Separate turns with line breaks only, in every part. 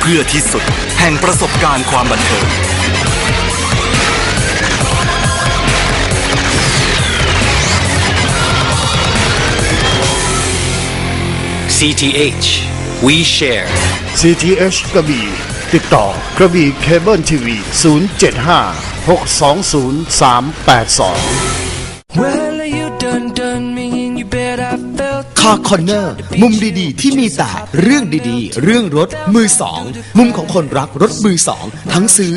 เพื่อที่สุดแห่งประสบการณ์ความบันเทิง
CTH We Share
CTH กระบี่ติดต่อกระบี่เคเบิลทีวี 075 620 382
คาคอนเนอร์มุมดีๆ ที่มีแต่เรื่องดีๆ เรื่องรถมือสอง มุมของคนรักรถมือสอง ทั้งซื้อ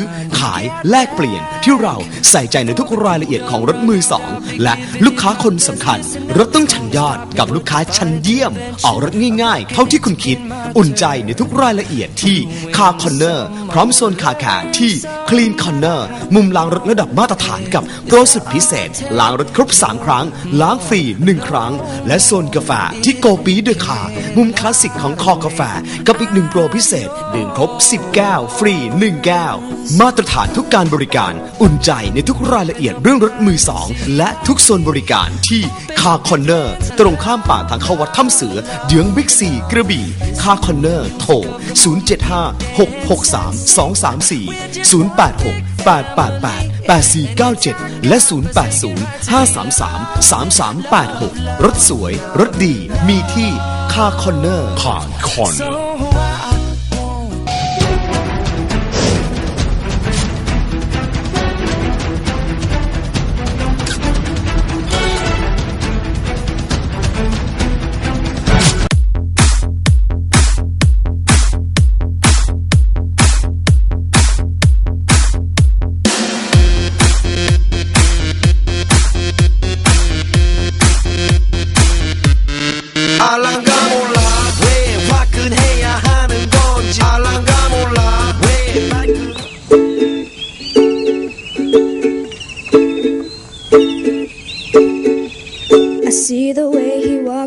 ายแลกเปลี่ยนที่เราใส่ใจในทุกรายละเอียดของรถมือสองและลูกค้าคนสำคัญ รถต้องชั้นยอดกับลูกค้าชั้นเยี่ยม ออกรถง่ายๆ เท่าที่คุณคิด อุ่นใจในทุกรายละเอียดที่คาคอนเนอร์พร้อมโซนคาแคร์ที่คลีนคอนเนอร์มุมล้างรถระดับมาตรฐานกับโปรสุดพิเศษล้างรถครบ 3 ครั้ง ล้างฟรี 1 ครั้ง และโซนกาแฟที่โกปีเดอะคามุมคลาสสิกของคอกาแฟกับอีกหนึ่งโปรพิเศษดื่มครบ 10 แก้ว ฟรี 1 แก้ว มาตรฐานทุกการบริการ อุ่นใจในทุกรายละเอียดเรื่องรถมือสองและทุกโซนบริการที่คาคอนเนอร์ ตรงข้ามป่าทางเข้าวัดถ้ำเสือเยื้องบิ๊กซีกระบี่คาคอนเนอร์โทร 075 663 234 086 888 8497 และ 080 533 3386 รถสวย รถดี มีที่คาคอนเนอร์คาคอน
so I won't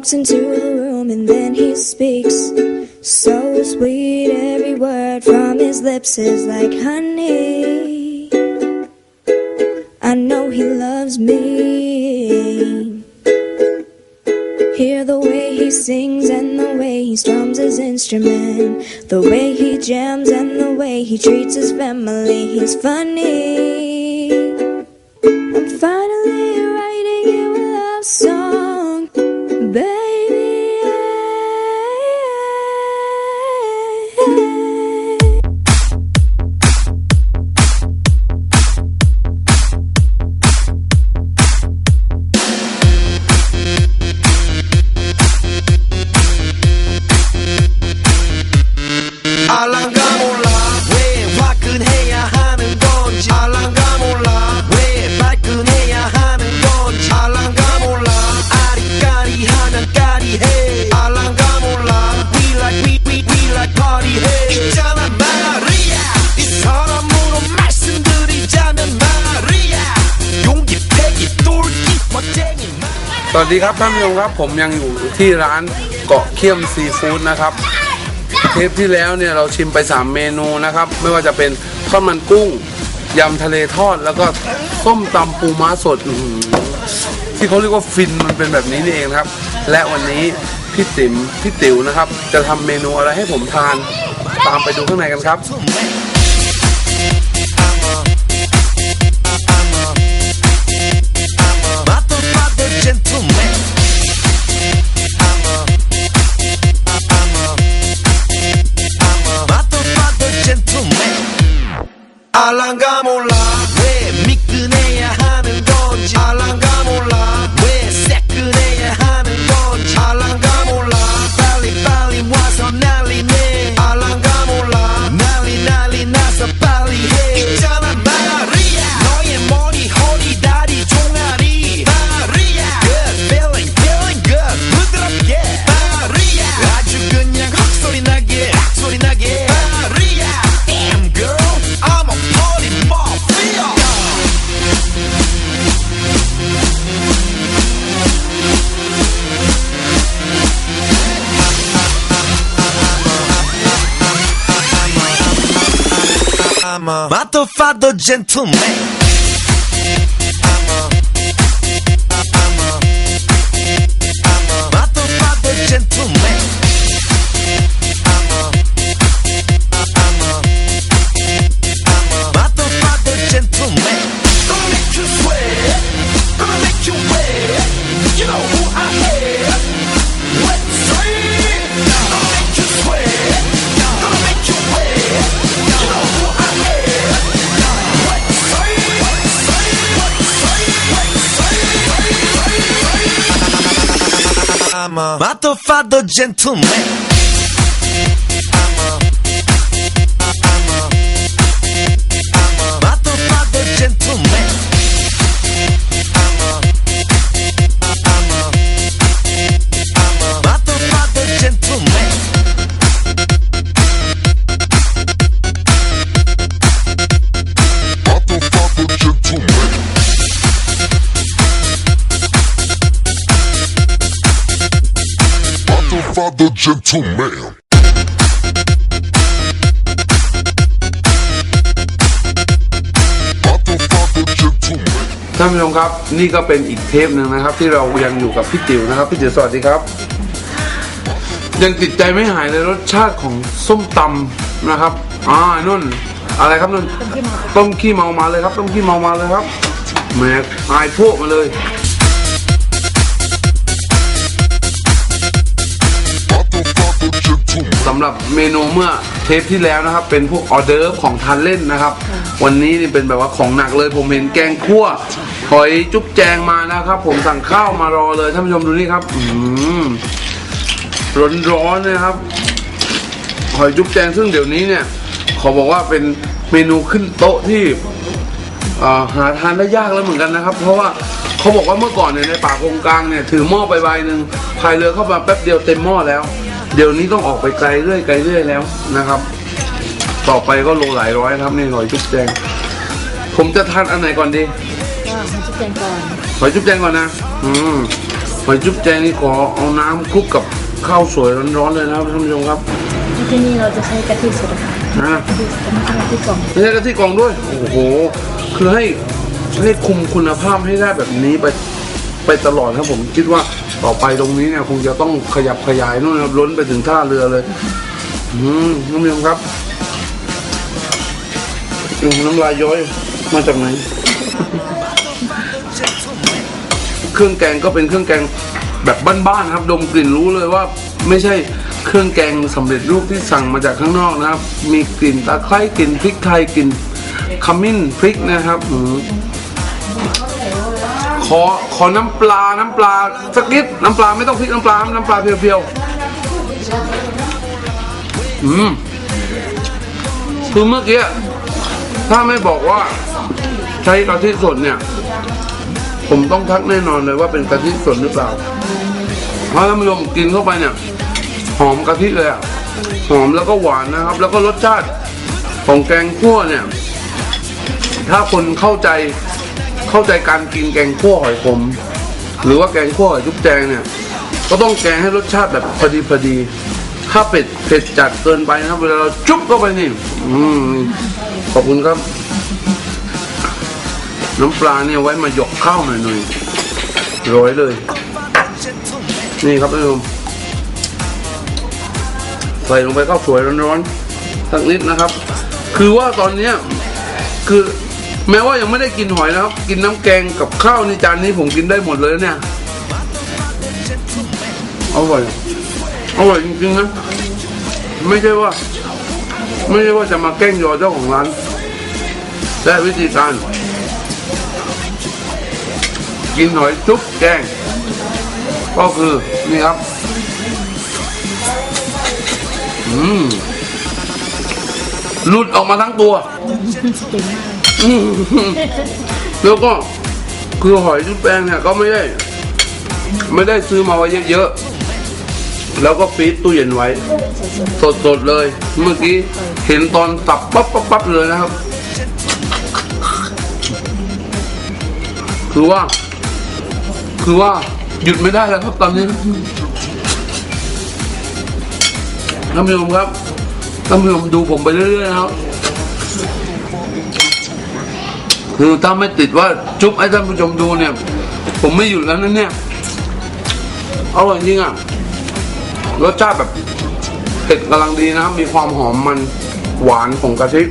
walks into the room and then he speaks. So sweet, every word from his lips is like honey. I know he loves me. Hear the way he sings and the way he strums his instrument. The way he jams and the way he treats his family. He's funny.
วัสดีครับท่านผู้ชมครับผมยังอยู่ที่ร้านเกาะเขี้ยมซีฟู้ดนะครับ เทปที่แล้วเนี่ยเราชิมไป 3 เมนูนะครับ ไม่ว่าจะเป็นทอดมันกุ้งยำทะเลทอด แล้วก็ส้มตำปูม้าสดที่เขาเรียกว่าฟินมันเป็นแบบนี้นี่เองครับ และวันนี้พี่ติ๋มพี่ติ๋วนะครับ จะทำเมนูอะไรให้ผมทานตามไปดูข้างในกันครับ
I'm a gentleman. I'm a motherfucker gentleman. Motherfucker gentleman. Motherfucker gentleman.
ท่านผู้ชมครับนี่ก็เป็นอีกเทปหนึ่งนะครับ ที่เรายังอยู่กับพี่ติ๋วนะครับพี่ติ๋วสวัสดีครับ ยังติดใจไม่หายเลยรสชาติของส้มตำนะครับอ่านุ่น อะไรครับนุ่นต้มขี้เมามาเลยครับต้มขี้เมามาเลยครับแหมอายพวกมาเลยำหรับเมนูเมื่อเทปที่แล้วนะครับ เป็นพวกออเดิร์ฟของทานเล่นนะครับ วันนี้นี่เป็นแบบว่าของหนักเลย ผมเห็นแกงคั่วหอยจุ๊บแจงมานะครับ ผมสั่งข้าวมารอเลยท่านผู้ชมดูนี่ครับอืมร้อนๆเลยครับ หอยจุ๊บแจงซึ่งเดี๋ยวนี้เนี่ย ขอบอกว่าเป็นเมนูขึ้นโต๊ะที่เอ่อหาทานได้ยากแล้วเหมือนกันนะครับ เพราะว่าเขาบอกว่าเมื่อก่อนเนี่ยในป่าโกงกลางเนี่ยถือหม้อไปใบหนึ่งพายเรือเข้ามาแป๊บเดียวเต็มหม้อแล้ว เดี๋ยวนี้ต้องออกไปไกลเรื่อยไกลเรื่อยแล้วนะครับ ต่อไปก็โลหลายร้อยครับนี่หอยจุ๊บแจง ผมจะทานอันไหนก่อนดีหอยจุ๊บแจงก่อนนะอืมหอยจุ๊บแจงนี่ขอเอาน้ำคลุกกับข้าวสวยร้อนๆเลยนะครับท่านผู้ชมครับ
ที่นี่เราจะใช้กะทิสดค่ะ
นะ
กะทิสดน้ำตาลที่กล่อง
ไม่ใช่กะทิกล่องด้วย โอ้โห คือให้ให้คุมคุณภาพให้ได้แบบนี้ไปไปตลอดครับผมคิดว่า ต่อไปตรงนี้เนี่ยคงจะต้องขยับขยายนู่นนะครับล้นไปถึงท่าเรือเลย อืมท่านผู้ชมครับน้ำลายย้อยมาจากไหน เครื่องแกงก็เป็นเครื่องแกงแบบบ้านๆครับ ดมกลิ่นรู้เลยว่าไม่ใช่เครื่องแกงสำเร็จรูปที่สั่งมาจากข้างนอกนะครับ มีกลิ่นตะไคร้กลิ่นพริกไทยกลิ่นขมิ้นพริกนะครับอื ขอขอน้ำปลา น้ำปลาสักนิด น้ำปลาไม่ต้องพริกน้ำปลา น้ำปลาเพียวๆ อืม คือเมื่อกี้ ถ้าไม่บอกว่า ใช้กะทิสดเนี่ย ผมต้องทักแน่นอนเลยว่าเป็นกะทิสดหรือเปล่า เพราะท่านผู้ชมกินเข้าไปเนี่ย หอมกะทิเลยอะหอมแล้วก็หวานนะครับ แล้วก็รสชาติของแกงคั่วเนี่ย ถ้าคนเข้าใจ เข้าใจการกินแกงคั่วหอยขม หรือว่าแกงคั่วหอยจุ๊บแจงเนี่ย ก็ต้องแกงให้รสชาติแบบพอดีพอดี ถ้าเผ็ดเผ็ดจัดเกินไปนะครับเวลาเราจุ๊บเข้าไปนี่อืมขอบคุณครับ น้ำปลาเนี่ยไว้มาหยกข้าวหน่อยหน่อยโร้อยเลย นี่ครับท่านผู้ชมใส่ลงไปข้าวสวยร้อนๆสักนิดนะครับ คือว่าตอนเนี้ยคือ แม้ว่ายังไม่ได้กินหอยนะครับ กินน้ำแกงกับข้าวในจานนี้ผมกินได้หมดเลยเนี่ยอร่อยอร่อยจริงๆนะไม่ใช่ว่า ไม่ใช่ว่าจะมาแกล้งยอเจ้าของร้านและวิธีการ กินหอยจุ๊บแกง ก็คือนี่ครับ อืมหลุดออกมาทั้งตัวอืม แล้วก็คือหอยจุ๊บแกงเนี่ยก็ไม่ได้ ไม่ได้ซื้อมาไว้เยอะๆ แล้วก็ฟรีซตู้เย็นไว้ สดๆเลย เมื่อกี้เห็นตอนสับปั๊บปั๊บปั๊บเลยนะครับ คือว่า คือว่าหยุดไม่ได้แล้วครับตอนนี้ท่านผู้ชมครับท่านผู้ชมดูผมไปเรื่อยๆนะครับ คือถ้าไม่ติดว่าจุ๊บให้ท่านผู้ชมดูเนี่ย ผมไม่หยุดแล้วนะเนี่ยอร่อยจริงอะรสชาติแบบเผ็ดกำลังดีนะครับมีความหอมมันหวานของกะทิ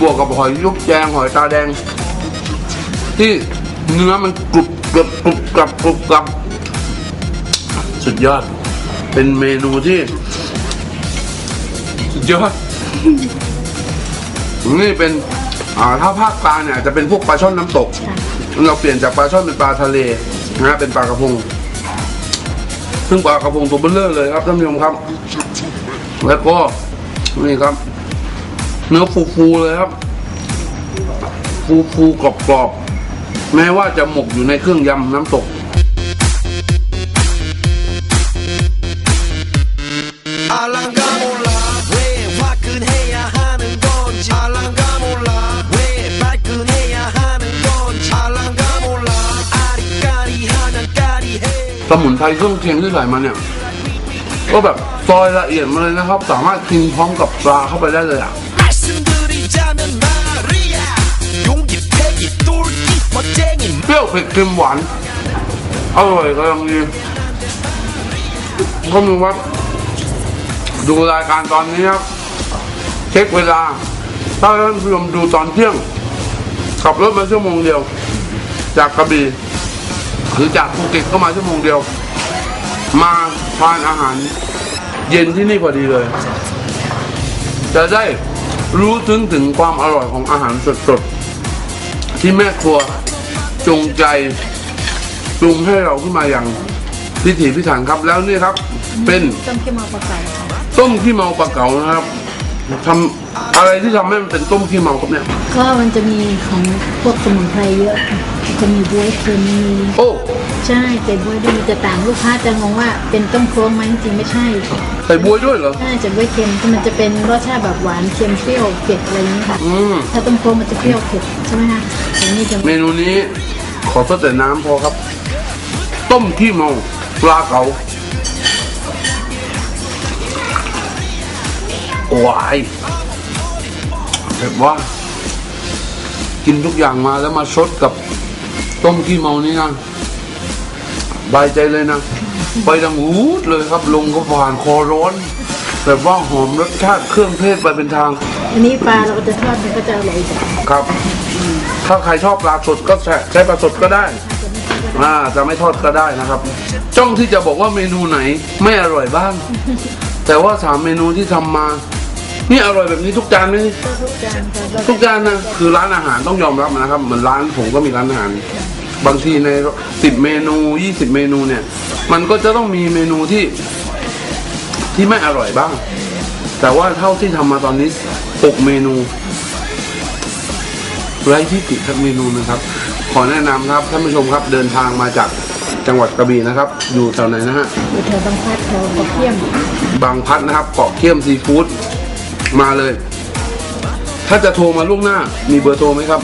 บวกกับหอยยุกแจงหอยตาแดง ที่เนื้อมันกรุบกรับกรุบกรับกรุบกรับสุดยอด เป็นเมนูที่ สุดยอด นี่เป็น อ่าถ้าภาคกลางเนี่ยจะเป็นพวกปลาช่อนน้ำตก เราเปลี่ยนจากปลาช่อนเป็นปลาทะเลนะฮะเป็นปลากระพง ซึ่งปลากระพงตัวเบลเลอร์เลยครับท่านผู้ชมครับ แล้วก็นี่ครับ เนื้อฟูๆเลยครับ ฟูๆกรอบๆแม้ว่าจะหมกอยู่ในเครื่องยำน้ำตก สมุนไพรเครื่องเคียงที่ใส่มาเนี่ย ก็แบบซอยละเอียดมาเลยนะครับ สามารถกินพร้อมกับปลาเข้าไปได้เลยอะเปรี้ยวเผ็ดเค็มหวานอร่อยกำลังดีก็มีว่าดูรายการตอนนี้ครับเช็คเวลา ถ้าท่านผู้ชมดูตอนเที่ยง ขับรถมาชั่วโมงเดียว จากกระบี่ หรือจากภูเก็ตก็มาชั่วโมงเดียว มาทานอาหาร เย็นที่นี่พอดีเลย จะได้รู้ถึงถึงความอร่อยของอาหารสดๆ ที่แม่ครัวจงใจปรุงให้เราขึ้นมาอย่างพิถีพิถันครับแล้วนี่ครับ เป็น
ต้มขี้เมาปลาเก๋าค่ะ
ต้มขี้เมาปลาเก๋านะครับทำ อะไรที่ทำให้มันเป็นต้มขี้เมาครับเนี่ย
ก็มันจะมีของพวกสมุนไพรเยอะค่ะจะมีบ๊วยเค็มมี
โอ้
ใช่แต่บ๊วยด้วยมันจะต่างลูกค้าจะงงว่าเป็นต้มโครงไหมจริงๆไม่ใช่
ใส่บวยด้วยเหรอ
ใช่จะบ๊วยเค็มที่มันจะเป็นรสชาติแบบหวานเค็มเปรี้ยวเผ็ดอะไรอย่างนี้ค่ะ
อืม
ถ้าต้มโครงมันจะเปรี้ยวเผ็ดใช่ไหมคะแต่นี่จะ
เมนูนี้ขอซดแต่น้ำพอครับ ต้มขี้เมาปลาเก๋าว้าย แบบว่า กินทุกอย่างมาแล้วมาชดกับต้มขี้เมานี่นะบายใจเลยนะ ไปดังหูดเลยครับ ลงก็ผ่านคอร้อน แบบว่าหอมรสชาติเครื่องเทศไปเป็นทาง
อันนี้ปลาเราก็จะทอดมันก็จะอร่อยจ้ะ
ครับ ถ้าใครชอบปลาสดก็ใช้ใช้ปลาสดก็ได้อ่าจะไม่ทอดก็ได้นะครับ จ้องที่จะบอกว่าเมนูไหนไม่อร่อยบ้าง แต่ว่าสามเมนูที่ทำมา นี่อร่อยแบบนี้ทุกจานไหม
ทุกจานค่ะเรา
ทุกจานนะคือร้านอาหารต้องยอมรับนะครับ เหมือนร้านผมก็มีร้านอาหาร บางทีในสิบเมนูยี่สิบเมนูเนี่ย มันก็จะต้องมีเมนูที่ที่ไม่อร่อยบ้าง แต่ว่าเท่าที่ทำมาตอนนี้หกเมนูไร้ที่ติทักเมนูนะครับ ขอแนะนำครับท่านผู้ชมครับเดินทางมาจากจังหวัดกระบี่นะครับ อยู่แถวไหนนะฮะ
อยู่แถวบางพลัดแถวกระเทียม
บางพลัดนะครับเกาะเขี้ยมซีฟู้ด มาเลย ถ้าจะโทรมาล่วงหน้า มีเบอร์โทรไหมครับ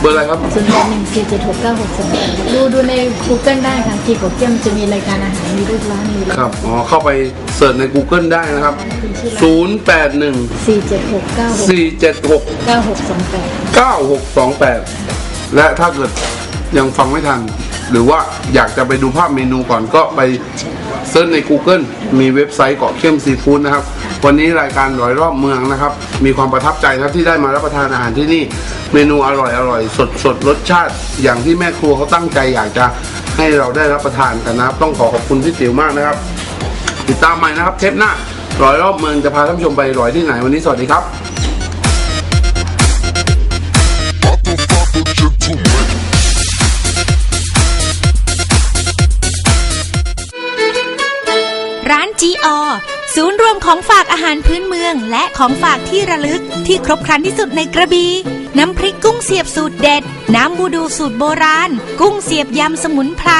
เบอร์อะไรครับ
ศูนย์แปดหนึ่งสี่เจ็ดหกเก้าหกสองดูดูใน Google ได้ค่ะที่กระเทียมจะมีรายการอาหาร มีรูปร้านมีอะไร
ครับ อ๋อ เข้าไปเสิร์ชใน Google ได้นะครับ081
สี่เจ็ดหกเก้าหก
476
เก้าหกสองแปด
9628 และถ้าเกิดยังฟังไม่ทัน หรือว่าอยากจะไปดูภาพเมนูก่อนก็ไปเซิร์ชใน Google มีเว็บไซต์เกาะเข้มซีฟู้ดนะครับ วันนี้รายการร้อยรอบเมืองนะครับ มีความประทับใจครับที่ได้มารับประทานอาหารที่นี่ เมนูอร่อยอร่อยสดสดรสชาติ อย่างที่แม่ครัวเขาตั้งใจอยากจะให้เราได้รับประทานกันนะครับ ต้องขอขอบคุณพี่ติ๋วมากนะครับ ติดตามใหม่นะครับเทปหน้าร้อยรอบเมืองจะพาท่านผู้ชมไปร้อยที่ไหนวันนี้สวัสดีครับ
ศูนย์รวมของฝากอาหารพื้นเมืองและของฝากที่ระลึกที่ครบครันที่สุดในกระบี่น้ำพริกกุ้งเสียบสูตรเด็ด น้ำบูดูสูตรโบราณ กุ้งเสียบยำสมุนไพร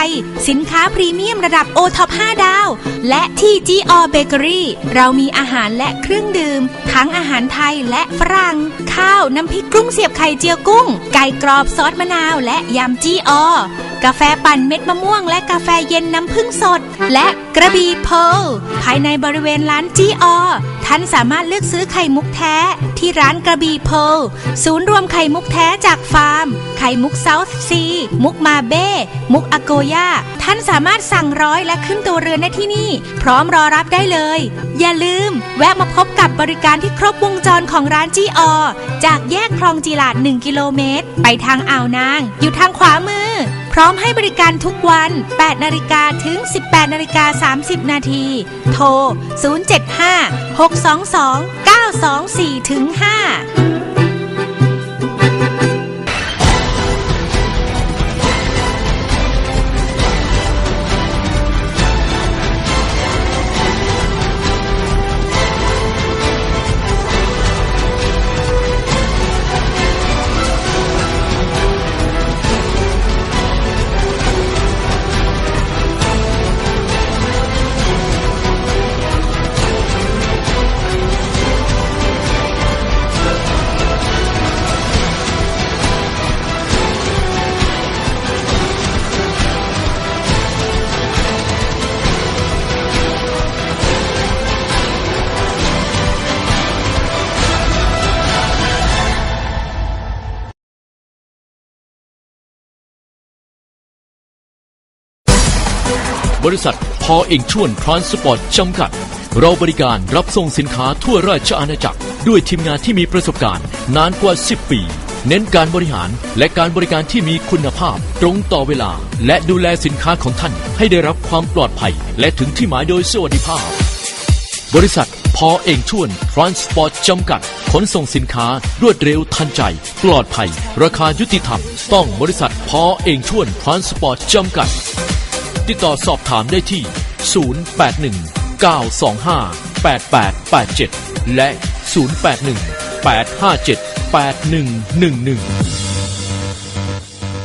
สินค้าพรีเมียมระดับโอท็อป5ดาว และที่จีอเบเกอรี่เรามีอาหารและเครื่องดื่ม ทั้งอาหารไทยและฝรั่ง ข้าวน้ำพริกกุ้งเสียบไข่เจียวกุ้ง ไก่กรอบซอสมะนาว และยำจีอกาแฟปั่นเม็ดมะม่วง และกาแฟเย็นน้ำผึ้งสด และกระบี่เพลภายในบริเวณร้านจีออท่านสามารถเลือกซื้อไข่มุกแท้ที่ร้านกระบี่เพลศูนย์รวมไข่มุกแท้จากฟาร์ม ไข่มุกเซาท์ซี มุกมาเบ้ มุกอโกย่า ท่านสามารถสั่งร้อยและขึ้นตัวเรือนได้ที่นี่ พร้อมรอรับได้เลย อย่าลืม แวะมาพบกับบริการที่ครบวงจรของร้านจีออจากแยกคลองจีลาด 1 กิโลเมตร ไปทางอ่าวนาง อยู่ทางขวามือ พร้อมให้บริการทุกวัน 8 นาฬิกาถึง 18 นาฬิกา 30 นาที โทร 075 622 924 5
ริษัทพอเองชวนทรานสปอร์ตจำกัด เราบริการรับส่งสินค้าทั่วราชอาณาจักร ด้วยทีมงานที่มีประสบการณ์นานกว่า 10 ปี เน้นการบริหารและการบริการที่มีคุณภาพ ตรงต่อเวลา และดูแลสินค้าของท่าน ให้ได้รับความปลอดภัย และถึงที่หมายโดยสวัสดิภาพ บริษัทพอเองชวนทรานสปอร์ตจำกัด ขนส่งสินค้ารวดเร็วทันใจ ปลอดภัย ราคายุติธรรม ต้องบริษัทพอเองชวนทรานสปอร์ตจำกัด ติดต่อสอบถามได้ที่ 081 925 8887 และ 081 857 8111